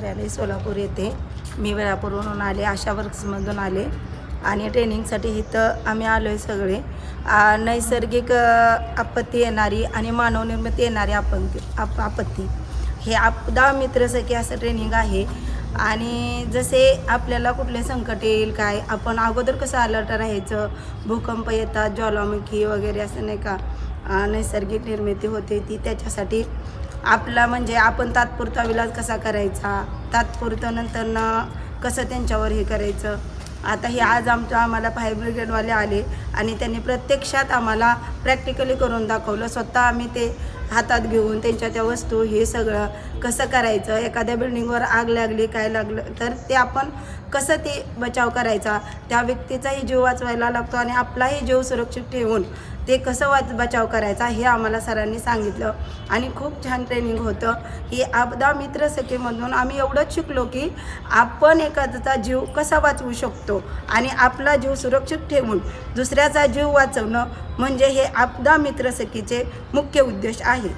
कार्यालय सोलापूर येथे मी वेळापूरवरून आले आशा वर्क्समधून आले. आणि ट्रेनिंगसाठी इथं आम्ही आलो आहे सगळे नैसर्गिक आपत्ती येणारी आणि मानवनिर्मित येणारी आपण आप आपत्ती. हे आपदा मित्रसखी असं ट्रेनिंग आहे. आणि जसे आपल्याला कुठले संकट येईल काय आपण अगोदर कसं अलर्ट राहायचं? भूकंप येतात ज्वालामुखी वगैरे असं नाही का? नैसर्गिक निर्मिती होते ती त्याच्यासाठी आपला म्हणजे आपण तात्पुरता विलास कसा करायचा? तात्पुरतं नंतरनं कसं त्यांच्यावर हे करायचं? आता हे आज आमचं आम्हाला फायर ब्रिगेडवाले आले आणि त्यांनी प्रत्यक्षात आम्हाला प्रॅक्टिकली करून दाखवलं. स्वतः आम्ही ते हातात घेऊन त्यांच्या त्या वस्तू हे सगळं कसं करायचं? एखाद्या बिल्डिंगवर आग लागली काय लागलं तर ते आपण कसं ते बचाव करायचा? त्या व्यक्तीचाही जीव वाचवायला लागतो आणि आपलाही जीव सुरक्षित ठेवून ते कसं वाच बचाव करायचा हे आम्हाला सरांनी सांगितलं. आणि खूप छान ट्रेनिंग होतं की आपदा मित्र सखेमधून आम्ही एवढंच शिकलो की आपण एखाद्याचा जीव कसा वाचवू शकतो आणि आपला जीव सुरक्षित ठेवून दुसऱ्याचा जीव वाचवणं म्हणजे हे आपदा मित्र सखीचे मुख्य उद्देश आहे.